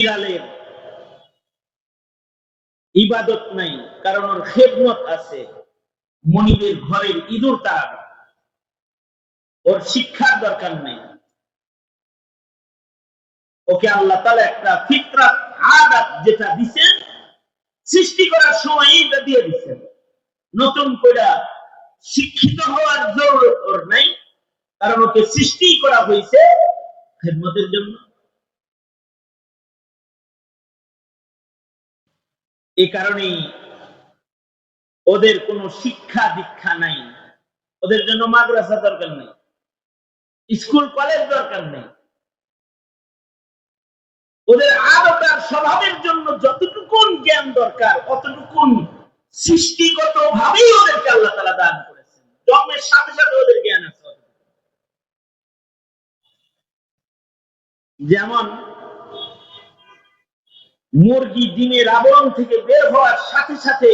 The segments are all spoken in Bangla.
বিড়ালের ইবাদত নাই, কারণ ওর খেদমত আছে। মনিবের ঘরের ইঁদুর তার। ওর শিক্ষার দরকার নেই। ওকে আল্লাহ তালা একটা ফিতরাত, আদাত যেটা দিছেন, সৃষ্টি করার সময় এটা দিয়ে দিছেন। নতুন করে শিক্ষিত হওয়ার জরুরত ওর নাই, কারণ ওকে সৃষ্টি করা হয়েছে খেদমতের জন্য। এ কারণেই ওদের কোনো শিক্ষা দীক্ষা নাই। ওদের জন্য মাদ্রাসা দরকার নেই। স্কুল, কলেজ দরকার নেই। ওদের আদত আর স্বভাবের জন্য যতটুকুন জ্ঞান দরকার, অতটুকুন সৃষ্টিগত ভাবেই ওদেরকে আল্লাহ তালা দান করেছেন। জন্মের সাথে সাথে ওদের জ্ঞান আছে। যেমন মুরগি ডিমের আবরণ থেকে বের হওয়ার সাথে সাথে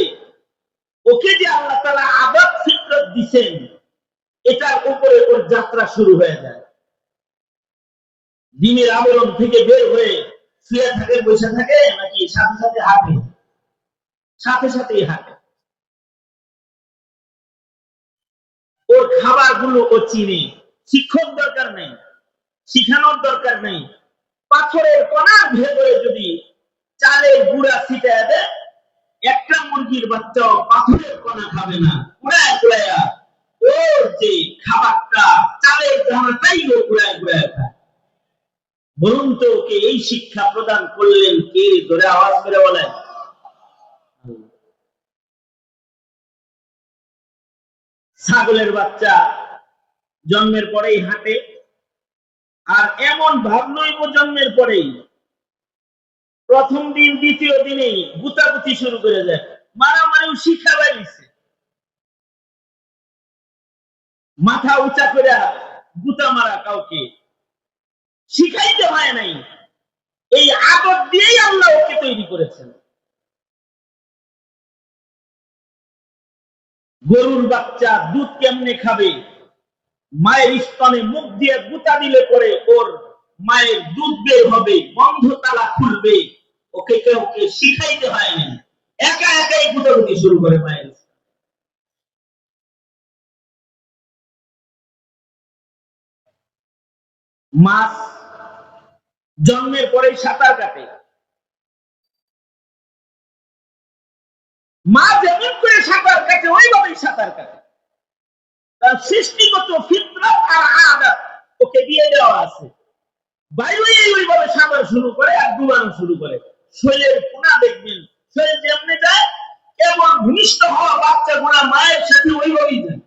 ওকে যে আল্লাহ তালা আবাদ ফিতরত দিছেন, এটার উপরে ওর যাত্রা শুরু হয়ে যায়। ডিমের আবরণ থেকে বের হয়ে শুয়ে থাকে, বসে থাকে নাকি সাথে সাথে হাঁটে? সাথে সাথেই হাঁটে। ওর খাবারগুলো ও চিনে। শিক্ষক দরকার নেই, শিখানোর দরকার নেই। পাথরের কণার ভেতরে যদি চালের গুঁড়া ছিটায় দেয় একটা মুরগির বাচ্চাও পাথরের কণা খাবে না কুড়ায় কুড়ায়া ওর যে খাবারটা চালের দানাটাই ও কুড়ায় কুড়ায় খায়। বলুন তো ওকে এই শিক্ষা প্রদান করলেন, কে ধরে আওয়াজ করে বলেন? ছাগলের বাচ্চা জন্মের পরেই হাঁটে, আর এমন ভাবনৈব জন্মের পরেই। প্রথম দিন, দ্বিতীয় দিনেই গুতাগুতি শুরু করে দেয়। মারামারিও শিখা বাড়িছে মাথা উঁচা করে গুতা মারা কাউকে শিখাইতে হয় নাই। এই আদর দিয়েই আল্লাহ ওকে তৈরি করেছেন। গরুর বাচ্চা দুধ কেমনে খাবে? মায়ের স্তনে মুখ দিয়ে গুতা দিলে পরে ওর মায়ের দুধ বের হবে, বন্ধ তালা খুলবে। ওকে কেউ শিখাইতে হয় না একা একাই গুতাগুতি শুরু করে জন্মের পরেই সাঁতার কাটে। মা যেমন করে সাঁতার কাটে, ওইভাবেই সাঁতার কাটে। তার সৃষ্টিগত ফিতরত আর আদত ওকে দিয়ে দেওয়া আছে। বাইরে ওইভাবে সাঁতার শুরু করে আর ডুবানো শুরু করে। কোনা দেখবেন যেমনি যায়, কেবল ভূমিষ্ঠ হওয়া বাচ্চা গোড়া মায়ের সাথে ওইভাবেই যায়।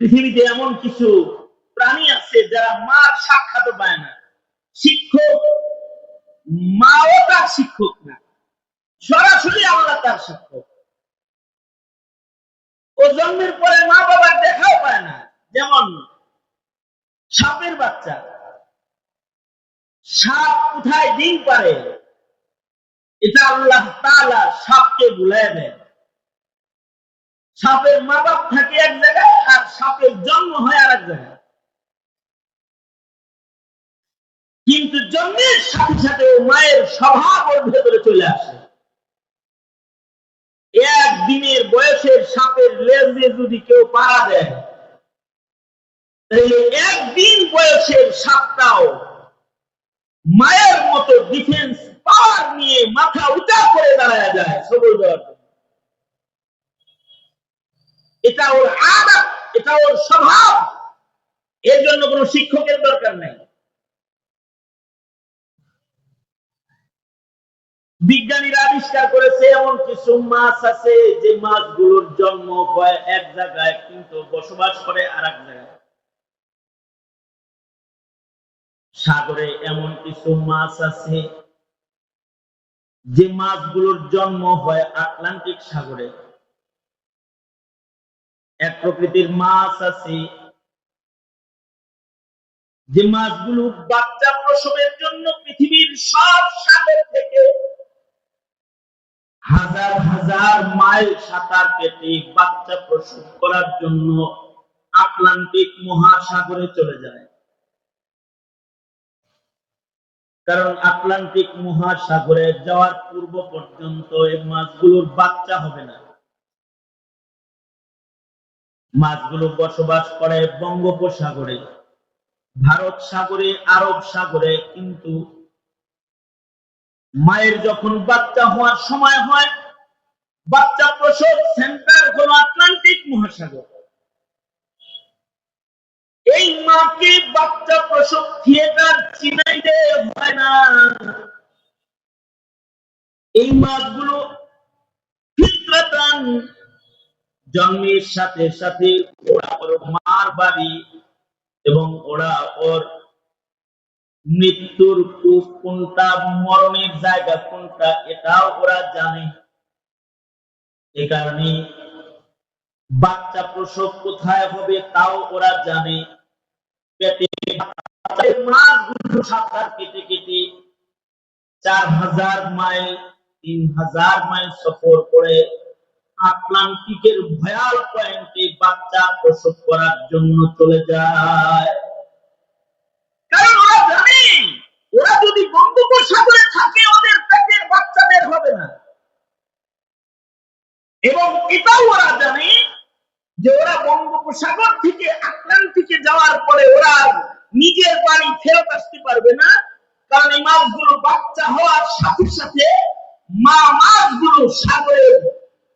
পৃথিবীতে এমন কিছু প্রাণী আছে যারা মার সাক্ষাৎ পায় না। শিক্ষক মাও তার শিক্ষক না। সরাসরি আল্লাহ তার শিক্ষক। ও জন্মের পরে মা বাবার দেখাও পায় না যেমন সাপের বাচ্চা সাপ কোথায় ডিম পারে? এটা আল্লাহ তাআলা সাপকে বুলাই দেয় সাপের মা বাপ থাকে এক জায়গায় আর সাপের জন্ম হয় আর এক জায়গায়। কিন্তু জন্মের সাথে সাথে মায়ের স্বভাব ওর ভেতরে চলে আসে। একদিনের বয়সের সাপের লেজে যদি কেউ পাড়া দেয়, তাহলে একদিন বয়সের সাপটাও মায়ের মতো ডিফেন্স পাওয়ার নিয়ে মাথা উঁচা করে দাঁড়ায় যায় সবল দেওয়ার এটা ওর আদত এটা ওর স্বভাব। এর জন্য কোনো শিক্ষকের দরকার নাই। বিজ্ঞানীরা আবিষ্কার করেছে, এমন কিছু মাছ আছে, যে মাছগুলোর জন্ম হয় এক জায়গায় কিন্তু বসবাস করে আর এক জায়গায়। সাগরে এমন কিছু মাছ আছে যে মাছগুলোর জন্ম হয় আটলান্টিক সাগরে। এক প্রকৃতির মাছ আছে যে মাছগুলো বাচ্চা প্রসবের জন্য পৃথিবীর সব সাগর থেকে হাজার হাজার মাইল সাঁতার কেটে বাচ্চা প্রসব করার জন্য আটলান্টিক মহাসাগরে চলে যায়। কারণ আটলান্টিক মহাসাগরে যাওয়ার পূর্ব পর্যন্ত এই মাছগুলোর বাচ্চা হবে না। মাছগুলো বসবাস করে বঙ্গোপসাগরে। ভারত সাগরে, আরব সাগরে, কিন্তু মায়ের যখন বাচ্চা হওয়ার সময় হয়, বাচ্চা প্রসব সেন্টার হলো আটলান্টিক মহাসাগর। এই মাকে বাচ্চা প্রসব থিয়েটার চিনাইতে হয় না। এই মাছগুলো ফিতরাতান জন্মের সাথে সাথে ওরা ওর মার বাড়ি এবং ওরা ওর মৃত্যুর কূপ কোনটা, মরণের জায়গা কোনটা, এটাও ওরা জানে। এ কারণে বাচ্চা প্রসব কোথায় হবে তাও ওরা জানে পেটে বাচ্চার মাসগুলো সাঁতার কেটে কেটে চার হাজার মাইল, তিন হাজার মাইল সফর করে আটলান্টিকের ভয়াল পয়েন্টে বাচ্চা প্রসব করার জন্য চলে যায়। কারণ ওরা জানে, ওরা যদি বঙ্গোপসাগরে থাকে, ওদের পেটের বাচ্চা বের হবে না। এবং এটাও ওরা জানে যে ওরা বঙ্গোপসাগর থেকে আটলান্টিকে যাওয়ার পরে ওরা নিজের বাড়ি ফেরত আসতে পারবে না, কারণ এই মাছগুলো বাচ্চা হওয়ার সাথে সাথে মা মাছগুলো সাগরের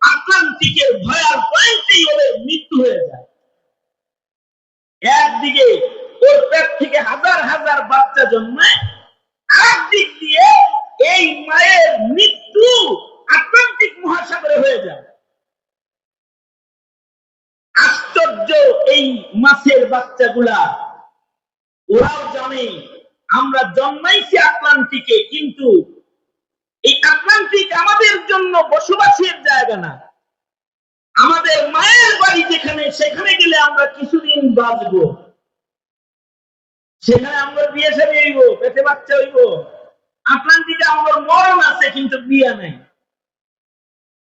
আটলান্টিকের ভয়াল পয়েন্টেই ওদের মৃত্যু হয়ে যায়। একদিকে ওর পেট থেকে হাজার হাজার বাচ্চা জন্মায় আর দিক দিয়ে এই মায়ের মৃত্যু আটলান্টিক মহাসাগরে হয়ে যায়। আশ্চর্য এই মাছের বাচ্চাগুলা। ওরাও জানে, আমরা জন্মাইছি আটলান্টিকে, কিন্তু এই আটলান্টিক আমাদের জন্য বসবাসের জায়গা না। আমাদের মায়ের বাড়ি যেখানে, সেখানে গেলে আমরা কিছুদিন বাঁচবো। সেখানে আমরা বিয়ে সারি হইব, পেটে বাচ্চা হইব। আটলান্টিকে আমার মরণ আছে, কিন্তু বিয়ে নাই।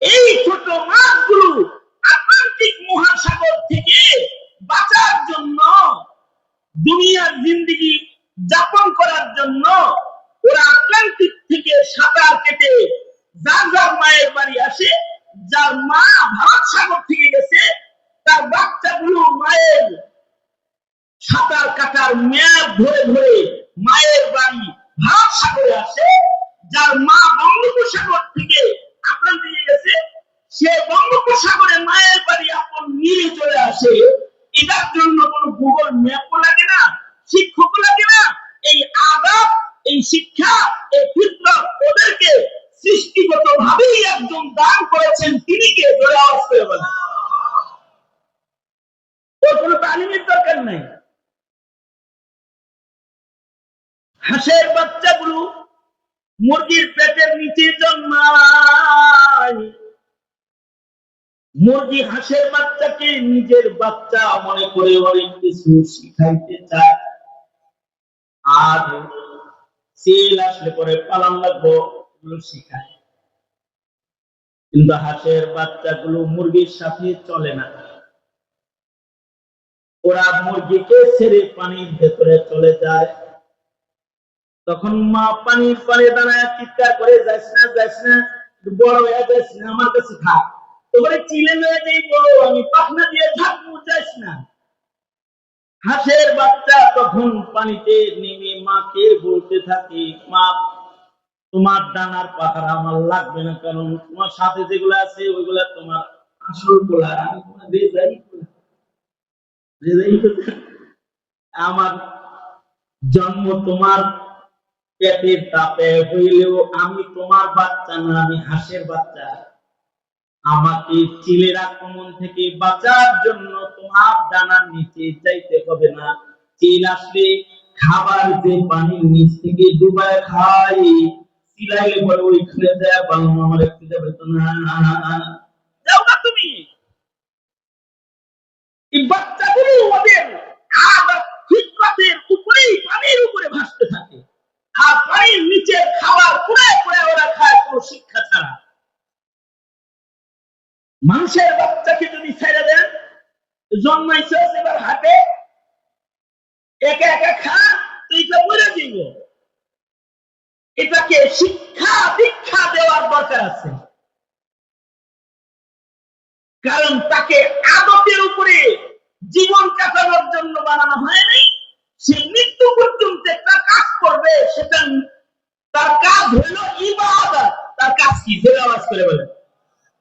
এই ছোট মাছগুলো আটলান্টিক মহাসাগর থেকে বাঁচার জন্য, দুনিয়ার জিন্দিগি যাপন করার জন্য ওরা আটলান্টিক থেকে সাঁতার কেটে যার যার মায়ের বাড়ি আসে, যার মা ভারত সাগর থেকে গেছে, তার বাচ্চাগুলো মায়ের সাঁতার কাটার মেয়াদ ধরে ধরে মায়ের বাড়ি ভারত সাগরে আসে যার মা বঙ্গোপসাগর থেকে আটলান্টিকে গেছে সে বঙ্গোপসাগরে মায়ের বাড়ি আপন নিয়ে চলে আসে এটার জন্য কোন গুগল ম্যাপও লাগে না শিক্ষকও লাগে না এই আদাব এই শিক্ষা এই ফিতরত ওদেরকে সৃষ্টিগত ভাবেই একজন দান করেছেন তিনি কে ধরে আওয়াজ করে বলেন ওর কোনো তালিমের দরকার নাই হাঁসের বাচ্চাগুলো মুরগির পেটের নিচে জন্মায় মুরগি হাঁসের বাচ্চাকে নিজের বাচ্চা মনে করে অনেক কিছু শিখাইতে চায়। আর সেল আসলে পরে পালন লাগবো শিখায়। কিন্তু হাঁসের বাচ্চাগুলো মুরগির সাথে চলে না। ওরা মুরগিকে ছেড়ে পানির ভেতরে চলে যায়। তখন মা পানির পারে দাঁড়ায়, চিৎকার করে, যাস না যাস না, বড় হয়ে যাস না, আমার কাছে থাক। এবারে চিলে নেই বড় আমি পাখনা দিয়ে ঝাঁকবো যাস না। হাঁসের বাচ্চা তখন পানিতে নেমে মাকে বলতে থাকে, মা, তোমার ডানার পাহাড় আমার লাগবে না, কারণ তোমার সাথে যেগুলো আছে, ওইগুলা তোমার আসল তোমার রেজাই আমার জন্ম তোমার পেটের তাপে হইলেও আমি তোমার বাচ্চা না, আমি হাঁসের বাচ্চা। আমাকে চিলের আক্রমণ থেকে বাঁচার জন্য তোমার ডানার নিচে যাইতে হবে না। চিল আসলে খাবার যে পানির নিচ থেকে ডুবায় খাই চিলাইলে পরে ওইখানে বাংলা আমার একটু যাবে তো না। যাও না তুমি। এই বাচ্চাগুলো ওদের ফিতরাতের উপরেই পানির উপরে ভাসতে থাকে। আর পানির খাবার পুরে পুরে ওরা খায় কোনো শিক্ষা ছাড়া। মানুষের বাচ্চাকে যদি ছেড়ে দেন জন্মাইছস এবার হাটে একা একা খা তুই তো মরে দিব। এটাকে শিক্ষা দীক্ষা দেওয়ার দরকার আছে। কারণ তাকে আদতের উপরে জীবন কাটানোর জন্য বানানো হয়নি সে মৃত্যু পর্যন্ত একটা কাজ করবে, সেটা তার কাজ হইল ইবাদত। তার কাজ কি? জোরে আওয়াজ করে বলেন।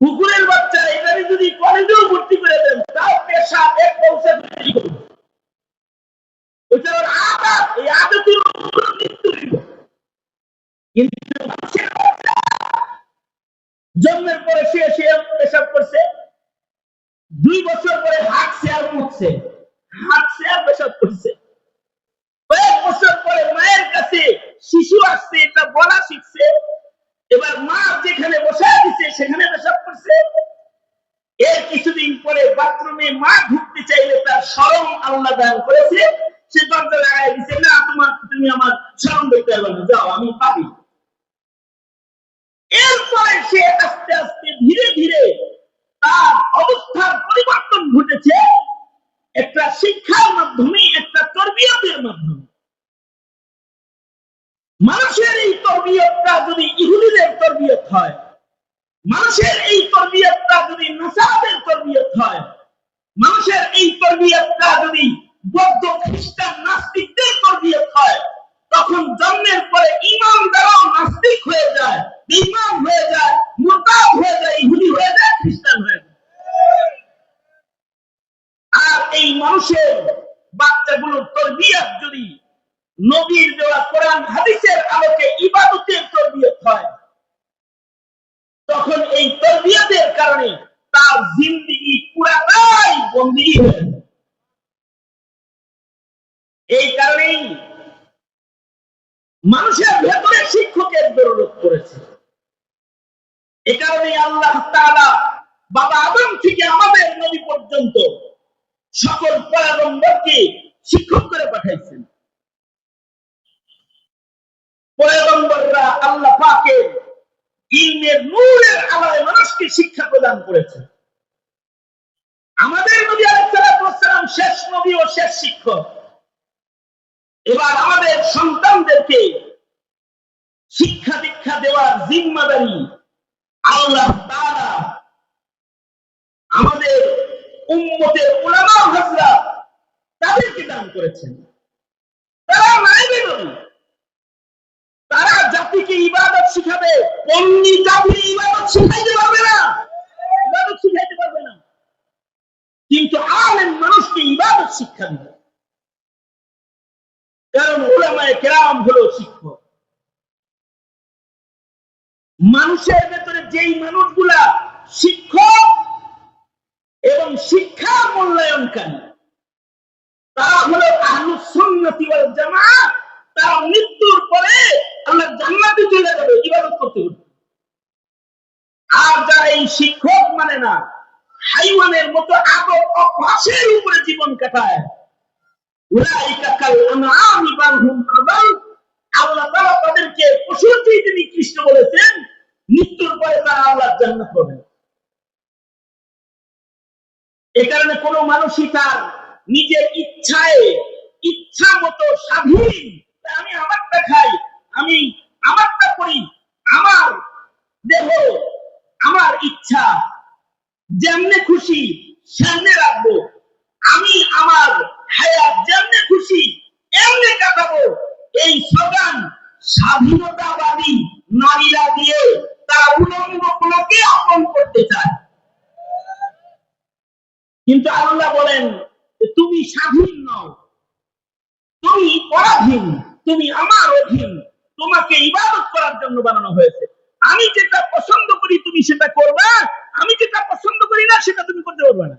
কুকুরের বাচ্চা এটারে যদি কলেজেও ভর্তি করে দেন, তাও পেশা এক পৌঁছে তৈরি করবে। জন্মের পরে সে পেশাব করছে, দুই বছর পরে হাত আর উঠছে, হাত আর পেশাব করছে। কয়েক বছর পরে মায়ের কাছে শিশু আসছে, এটা বলা শিখছে, এবার মা যেখানে বসে সেখানে পেশাব করছে। এর কিছুদিন পরে বাথরুমে মা ঢুকতে চাইলে তার সরম আল্লাহ দান করেছে। সে দরজা লাগাই দিচ্ছে না, তোমার, তুমি আমার সরম দেখতে পারবে না, যাও, আমি পাবি এরপরে সে আস্তে আস্তে ধীরে ধীরে তার অবস্থার পরিবর্তন ঘটেছে। একটা শিক্ষার মাধ্যমে, একটা তরবিয়তের মাধ্যমে। মানুষের এই তরবিয়তটা যদি ইহুদিদের তরবিয়ত হয় মানুষের এই তরবিয়তটা যদি নাসাদের তরবিয়ত হয়, মানুষের এই তরবিয়তটা যদি বৌদ্ধ খ্রিস্টান নাস্তিকদের তরবিয়ত হয়, তখন জন্মের পরে ইমাম দ্বারাও নাস্তিক হয়ে যায় ইমাম হয়ে যায়, মুরতাদ হয়ে যায়, ইহুদি হয়ে যায়, খ্রিস্টান হয়ে যায়। আর এই মানুষের বাচ্চাগুলোর তরবিয়ত যদি নবীর দেওয়া কোরআন, হাদিসের আলোকে ইবাদতের তরবিয়ত হয় তখন এই তরবিয়তের কারণে তার জিন্দিগি পুরাটাই বন্দিগি হয়ে এই কারণেই মানুষের ভেতরে শিক্ষকের জরুরত করেছে এ কারণে আল্লাহ তাআলা বাবা আদম থেকে আমাদের নবী পর্যন্ত সকল পয়গম্বরকে শিক্ষক করে পাঠাইছেন। পয়গম্বররা আল্লাহ পাকের ইলমের নূরের আলোয় মানুষকে শিক্ষা প্রদান করেছে। আমাদের নবী আলাইহিসসালাম শেষ নবী ও শেষ শিক্ষক। এবার আমাদের সন্তানদেরকে শিক্ষা দীক্ষা দেওয়ার জিম্মাদারি আল্লাহ তাআলা আমাদের উম্মতের উলামা হাজরা তাদেরকে দান করেছেন। তারা নাইবে নবী। তারা জাতিকে ইবাদত শিখাবে অন্যি জাতির ইবাদত শিখাইতে পারবে না। ইবাদত শিখাইতে পারবে না। কিন্তু আলেম মানুষকে ইবাদত শিক্ষা দিবে। কারণ ওলামায়ে কেরাম হলো শিক্ষক। মানুষের ভেতরে যেই মানুষগুলা শিক্ষক এবং শিক্ষা মূল্যায়নকারী, তারা হলো আহলুস সুন্নতি ওয়াল জামাত। তারা মৃত্যুর পরে আল্লাহ জান্নাতে চলে যাবে, ইবাদত করতে করতে। আর যারা এই শিক্ষক মানে না, হাইওয়ানের মতো আদব অভ্যাসের উপরে জীবন কাটায় তারা জান্নাত মানুষই নিজের ইচ্ছায় ইচ্ছা মতো স্বাধীন আমি আমারটা খাই, আমি আমারটা করি। আমার দেহ, আমার ইচ্ছা, যেমনে খুশি সামনে রাখব। আমি আমার হায়াত যেমনে খুশি, এমনি কাটাবো। এই স্লোগান স্বাধীনতাবাদী নারীরা দিয়ে তারা উলঙ্গ গুলোকে আপন করতে চায়। কিন্তু আল্লাহ বলেন, তুমি স্বাধীন নও, তুমি পরাধীন। তুমি আমার অধীন। তোমাকে ইবাদত করার জন্য বানানো হয়েছে। আমি যেটা পছন্দ করি তুমি সেটা করবা। আমি যেটা পছন্দ করি না, সেটা তুমি করতে পারবে না।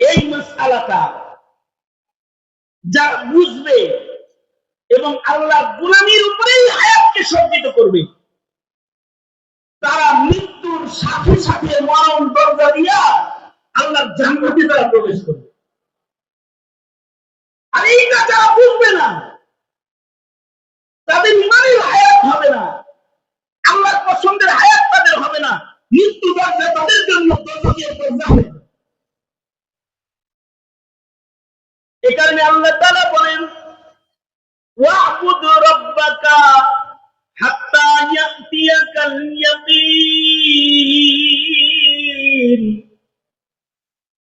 এই মাসআলাটা যারা বুঝবে এবং আল্লাহ গুলামির উপরেই হায়াতকে সজ্জিত করবে, তারা মৃত্যুর সাথে সাথে মরণ দরজা দিয়া আল্লাহ জান্নাতে তারা প্রবেশ করবে। আর এইটা যারা বুঝবে না। তাদের ইমানের হায়াত হবে না। আল্লাহর পছন্দের হায়াত তাদের হবে না। মৃত্যু দরজা তাদের জন্য এ কারণে আল্লাহ তাআলা বলেন, ওয়াবুদ রাব্বাকা হাত্তা ইয়াতিয়াকাল ইয়াকিন।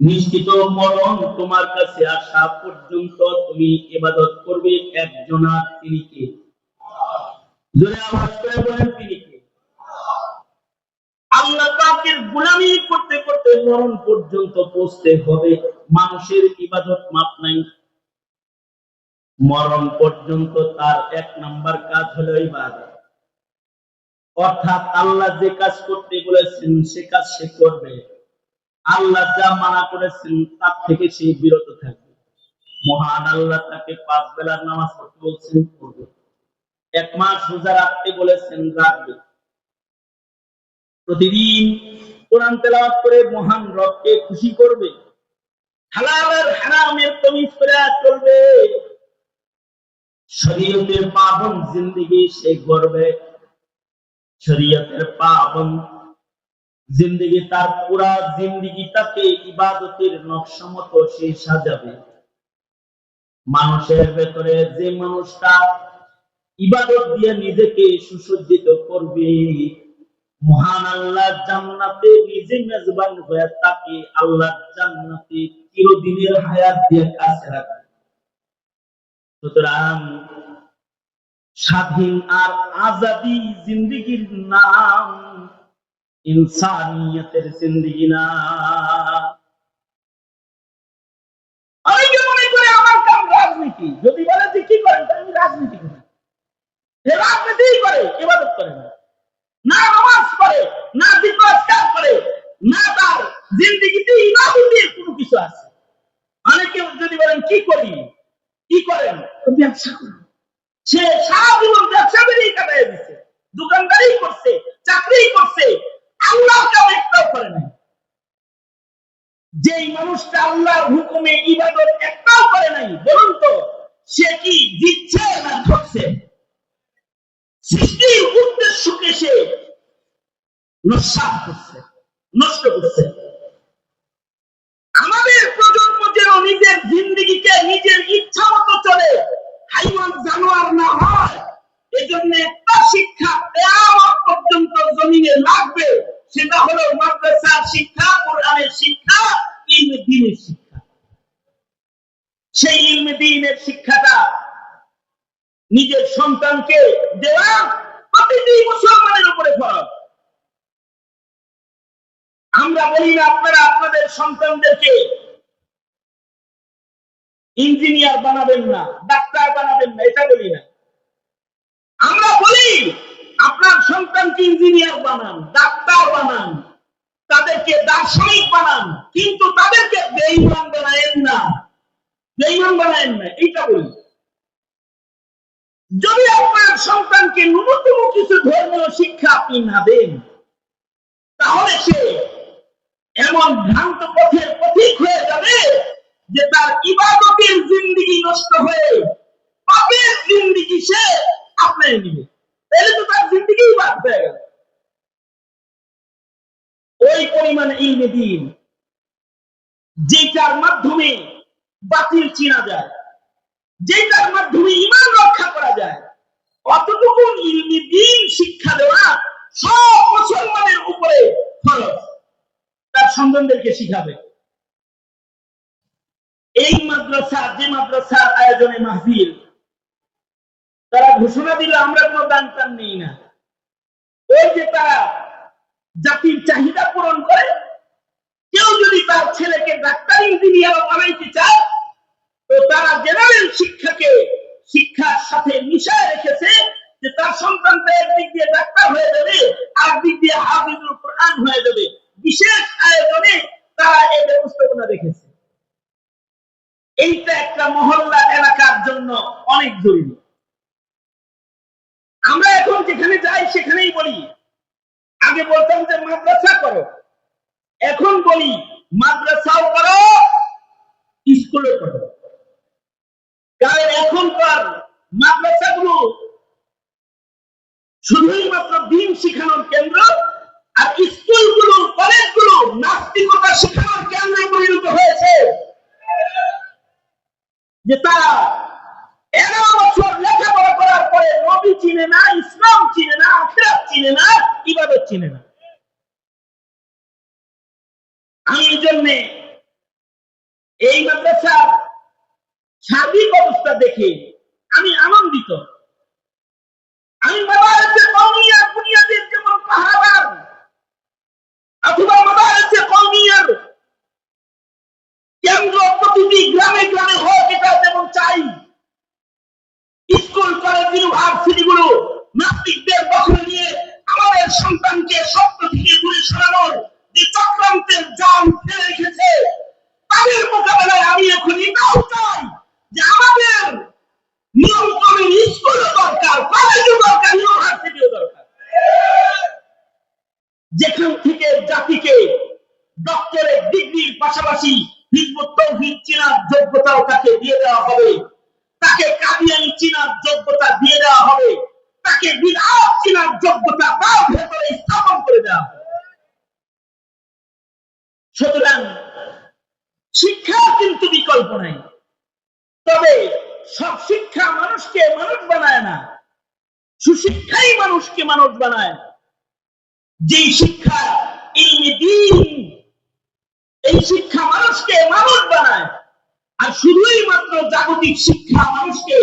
নিশ্চিত মরণ তোমার কাছে আসা পর্যন্ত তুমি ইবাদত করবে একজনার তিনি কে জোরে আওয়াজ করে বলেন তিনি কে আল্লাহ পাকের গোলামি করতে করতে মরণ পর্যন্ত পৌঁছতে হবে। মানুষের ইবাদত মাপ নাই। মরণ পর্যন্ত তার এক নাম্বার কাজ হলো ইবাদত। অর্থাৎ আল্লাহ যে কাজ করতে বলেছেন, সে কাজ সে করবে। আল্লাহ যা মানা করেছেন, তার থেকে সে বিরত থাকবে। মহান আল্লাহ তাকে পাঁচ বেলার নামাজ পড়তে বলছেন, পড়বে। এক মাস রোজা রাখতে বলেছেন, রাখবে। প্রতিদিন কোরআন তেলাওয়াত করে মহান রবকে খুশি করবে। হালাল আর হারামের তমিজ করে চলবে। শরীয়তের পাবন জিন্দগি সে করবে শরীয়তের পাবন জিন্দগি তার পুরা জিন্দগিটাকে ইবাদতের নকশা মতো সে সাজাবে। মানুষের ভেতরে যে মানুষটা ইবাদত দিয়ে নিজেকে সুসজ্জিত করবে, মহান আল্লাহ জান্নাতে নিজে মেজবান হয়ে তাকে আল্লাহ জান্নাতে চিরদিনের হায়াত দিয়ে কাছে রাখবে। সুতরাং স্বাধীন আর আজাদি জিন্দিগির নাম ইনসানিয়তের জিন্দিগি না। অনেকে মনে করে আমার কাম রাজনীতি? যদি বলে যে কি করেন আমি রাজনীতি করি। সে রাজনীতিই করে করে না। নামাজ পড়ে না করে, না তার কোনো কিছু আছে। অনেকে যদি বলেন, কি করি? কি করেন? ব্যবসা করেন। সে সারা জীবন ব্যবসা বেরিয়ে কাটাই দিচ্ছে দোকানদারি করছে চাকরি করছে আল্লাহ কাম করে নাই। যেই মানুষটা আল্লাহর হুকুমে ইবাদত একটাও করে নাই, বলুন তো, সে কি দিচ্ছে না ঠকছে সৃষ্টির উদ্দেশ্যকে সে নস্বাত করছে, নষ্ট করছে। আমাদের প্রজন্ম যেন নিজের জিন্দিগিকে নিজের ইচ্ছা মতো চলে, হাইওয়ান জানোয়ার না হয় এই জন্য একটা শিক্ষা কেয়ামত পর্যন্ত জমিনে লাগবে। সেটা হলো মাদ্রাসার শিক্ষা, কোরআনের শিক্ষা, ইলমে দ্বীনের শিক্ষা। সেই ইলমে দ্বীনের শিক্ষাটা নিজের সন্তানকে দেওয়া, প্রতিটি মুসলমানের উপরে ফরজ আমরা বলি না আপনারা আপনাদের সন্তানদেরকে ইঞ্জিনিয়ার বানাবেন না, ডাক্তার বানাবেন না, এটা বলি না। আমরা বলি আপনার সন্তানকে ইঞ্জিনিয়ার বানান, ডাক্তার বানান, তাদেরকে দার্শনিক বানান, কিন্তু তাদেরকে বেইমান বানায়েন না। বেইমান বানায়েন না, এইটা বলি। যদি আপনার সন্তানকে ন্যূনতম কিছু ধর্মীয় শিক্ষা আপনি না দেন, তাহলে সে এমন ভ্রান্ত পথের পথিক হয়ে যাবে যে তার ইবাদতের জিন্দিগি নষ্ট হয়ে পাপের জিন্দিগি সে আপনার নিবে তাহলে তো তার জিন্দিগি বাদ হয়ে গেল ওই পরিমাণে ইলমে দিন যেটার মাধ্যমে বাতিল চিনা যায় যেটার মাধ্যমে ইমান রক্ষা করা যায় অতটুকু ইলমি দিন শিক্ষা দেওয়া সব মুসলমানের উপরে ফরজ। তার সন্তানদেরকে শিখাবে। এই মাদ্রাসা, যে মাদ্রাসার আয়োজনে মাহফিল তারা ঘোষণা দিলে আমরা কোনো দান টান নেই না। ওই যে তারা জাতির চাহিদা পূরণ করে, কেউ যদি তার ছেলেকে ডাক্তার ইঞ্জিনিয়ার বানাইতে চায়, তো তারা জেনারেল শিক্ষাকে শিক্ষার সাথে মিশায় রেখেছে যে তার সন্তানটা একদিক দিয়ে ডাক্তার হয়ে যাবে, আর দিক দিয়ে হাফিজুল কোরআন হয়ে যাবে। বিশেষ আয়োজনে তারা এই ব্যবস্থাপনা রেখেছে। এইটা একটা মহল্লা আমরা এখন যেখানে যাই সেখানেই বলি। আগে বলতাম যে, মাদ্রাসা করো। এখন বলি, মাদ্রাসাও করো, স্কুলও করো। কারণ এখনকার মাদ্রাসাগুলো শুধুই মাত্র দিন শিখানোর কেন্দ্র, আর স্কুলগুলো, কলেজগুলো নাস্তিকতা শেখানোর কেন্দ্রে পরিণত হয়েছে। যে তারা এগারো বছর লেখাপড়া করার পরে নবী চিনে না, ইসলাম চিনে না চিনে না চিনে না। আমি এই জন্যে এই মাদ্রাসার সার্বিক অবস্থা দেখে আমি আনন্দিত। আমি কওমিয়া বুনিয়াদের যেমন পাহারাদার অথবা মাদারেসে কওমিয়ার কেন্দ্র প্রতিটি গ্রামে গ্রামে হোক এটা যেমন চাই স্কুল কলেজ ইউনিভার্সিটি গুলো নাস্তিকদের দখলে নিয়ে আমাদের সন্তানকে সত্য থেকে দূরে সরানোর যে চক্রান্তের জাল ফেলে রেখেছে তাদের মোকাবেলায় আমি এখন এটাও চাই যে আমাদের নিয়ন্ত্রণের স্কুলও দরকার কলেজও দরকার ইউনিভার্সিটিও দরকার যেখান থেকে জাতিকে ডক্টরেট ডিগ্রির পাশাপাশি হিজবুত তৌহিদ চেনার যোগ্যতাও তাকে দিয়ে দেওয়া হবে তাকে কাদিয়ানি চেনার যোগ্যতা দিয়ে দেওয়া হবে তাকে বিধাত চেনার যোগ্যতা তার ভেতরে স্থাপন করে দেওয়া হবে সুতরাং শিক্ষার কিন্তু বিকল্প নাই। তবে সব শিক্ষা মানুষকে মানুষ বানায় না। সুশিক্ষাই মানুষকে মানুষ বানায়। যেই শিক্ষা এই শিক্ষা মানুষকে মানুষ বানায়। আর শুধুই মাত্র জাগতিক শিক্ষা মানুষকে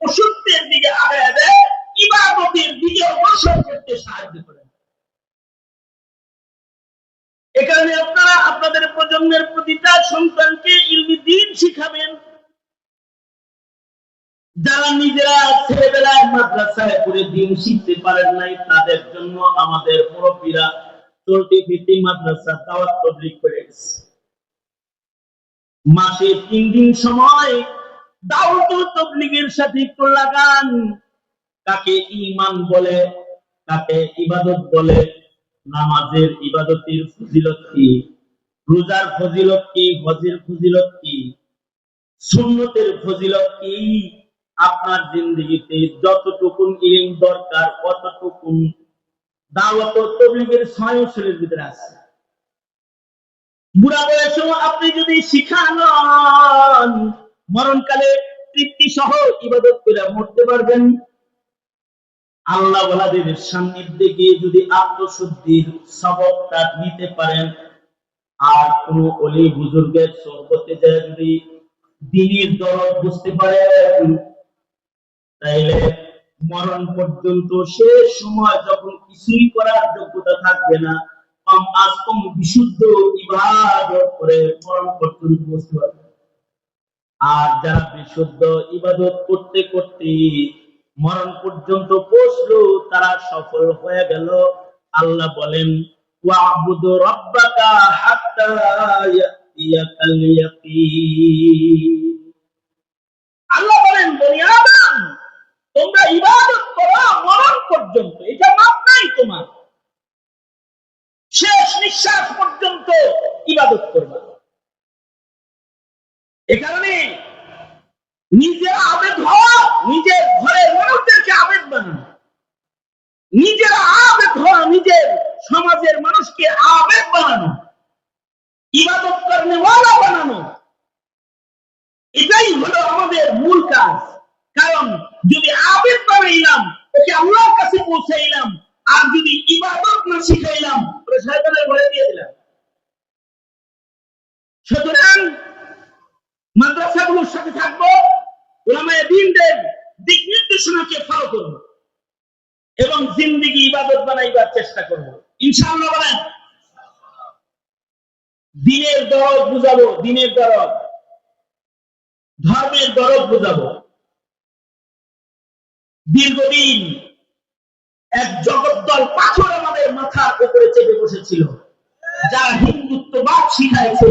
পশুত্বের দিকে আগায় দেয়, ইবাদতের দিকে অগ্রসর করতে সাহায্য করে। এ কারণে আপনারা আপনাদের প্রজন্মের প্রতিটা সন্তানকে ইলমি দিন শিখাবেন। যারা নিজেরা ছেলেবেলায় মাদ্রাসায় করে দিন শিখতে পারেন নাই, তাদের জন্য আমাদের মুরব্বীরা চলতি ফিরতি মাদ্রাসা দাওয়াত করে মাসে তিন দিন সময় ও তবলিগের সাথে লাগান কাকে ঈমান বলে, কাকে ইবাদত বলে নামাজের ইবাদতের ফজিলত কি? রোজার ফজিলত কি? হজের ফজিলত কি? সুন্নতের ফজিলত কি? আপনার জিন্দগিতে যতটুকুন ইলম দরকার অতটুকুন দাওয়াত তবলিগের সয়সলের ভিতরে আছে। বুড়া বয়সেও আপনি যদি শিখান, মরণকালে তৃপ্তি সহ ইবাদত করে মরতে পারবেন। আল্লাহ ওয়ালাদের সান্নিধ্যে গিয়ে যদি আত্মশুদ্ধির সবকটা নিতে পারেন, আর কোন অলি বুজুর্গের সর্বতে যায় যদি দিনের দরদ বুঝতে পারেন তাইলে মরণ পর্যন্ত শেষ সময় যখন কিছুই করার যোগ্যতা থাকবে না কম আজ কম বিশুদ্ধ ইবাদত করে মরণ পর্যন্ত বুঝতে পারবে। আর যারা বিশুদ্ধ ইবাদত করতে করতে মরণ পর্যন্ত পৌঁছলো, তারা সফল হয়ে গেল। আল্লাহ বলেন আল্লাহ বলেন তোমরা ইবাদত করো মরণ পর্যন্ত, এটা মাপ নাই তোমার। শেষ নিঃশ্বাস পর্যন্ত ইবাদত করবা। এ কারণে নিজের আবেদ হওয়া নিজের ঘরের মানুষদেরকে আবেদ বানানো। নিজের আবেদ হওয়া নিজের সমাজের মানুষকে আবেদ বানানো। ইবাদত করনে ওয়ালা বানানো। এটাই হলো আমাদের মূল কাজ। কারণ যদি আবেদ বানাইলাম, ওকে আল্লাহর কাছে পৌঁছাইলাম, আর যদি ইবাদত না শিখাইলাম ওটা শয়তানের ঘরে দিয়ে দিলাম। সুতরাং মাদ্রাসাগুলোর সাথে থাকব, ওলামায়ে দিনদের দিক নির্দেশনাকে ফলো করব এবং জিন্দিগি ইবাদত বানাইবার চেষ্টা করব। ইনশাআল্লাহ বলেন, দিনের দরদ বুঝাবো, দিনের দরদ, ধর্মের দরদ বুঝাবো। দীর্ঘদিন এক জগদ্দল পাথর আমাদের মাথার উপরে চেপে বসেছিল, যা হিন্দুত্ববাদ শিখাইছে।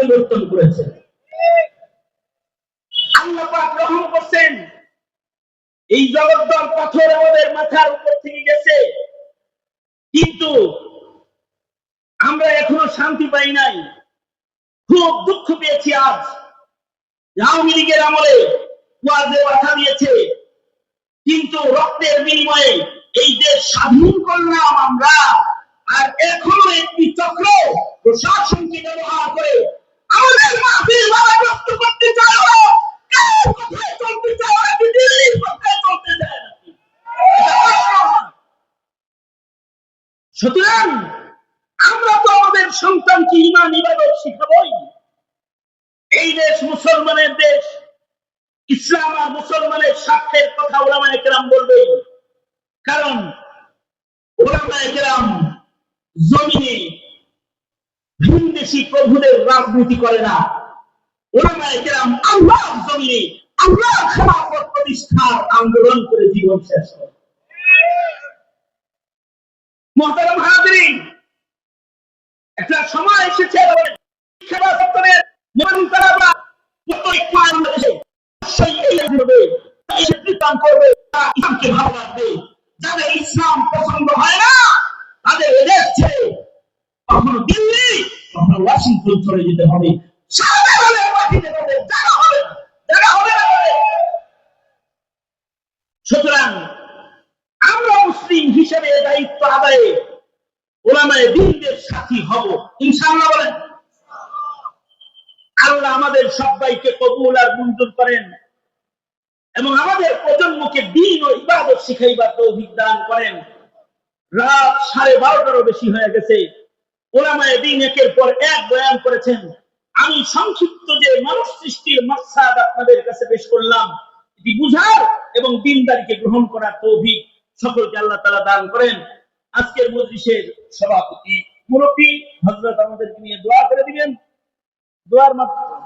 পরিবর্তন করেছে। আল্লাহ রহম করছেন। এই জগদ্দল পাথর আমাদের মাথার উপর থেকে গেছে। কিন্তু আমরা এখনও শান্তি পাই নাই। খুব দুঃখ পেয়েছি আজ। আওয়ামী লীগের আমলে ওয়াজে বাধা দিয়েছে। কিন্তু রক্তের বিনিময়ে এই দেশ স্বাধীন করলাম আমরা। আর এখনও একটি চক্র প্রশাসনকে ব্যবহার করে সুতরাং আমরা তো আমাদের সন্তানকে ইমান ইবাদত শিখাবই। এই দেশ মুসলমানের দেশ, ইসলাম আর মুসলমানের স্বার্থের কথা ওলামা একরাম বলবে কারণ ওলামা একরাম জমিনে ভিনদেশি প্রভুদের রাজনীতি করে না। ওলামা আল্লাহ জমিনে আল্লাহ খেলাফত প্রতিষ্ঠার আন্দোলন করে জীবন শেষ করে। একটা সময় এসেছে তারা ইসলামকে ভালো রাখবে যাদের ইসলাম পছন্দ হয় না, তাদের ছেড়ে কখনো দিল্লি, কখনো ওয়াশিংটন চলে যেতে হবে। হবে সুতরাং আমরা মুসলিম হিসেবে দায়িত্ব আদায়ে ওলামায়ে দিনদের সাথী হব। ইনশাআল্লাহ বলেন। আল্লাহ আমাদের সবাইকে কবুল আর মঞ্জুর করেন এবং আমাদের প্রজন্মকে দিন ও ইবাদত শিখাইবার তৌফিক দান করেন। রাত সাড়ে বারোটারও বেশি হয়ে গেছে। ওলামায়ে দিন একের পর এক বয়ান করেছেন, আমি সংক্ষিপ্ত যে মানব সৃষ্টির আপনাদের কাছে পেশ করলাম, এটি বুঝার এবং দিনদারিকে গ্রহণ করার তৌভিক সকলকে আল্লাহ তালা দান করেন। আজকের মজলিসের সভাপতি মুরব্বী হজরত আমাদেরকে নিয়ে দোয়া করে দিবেন। দোয়ার মাধ্যমে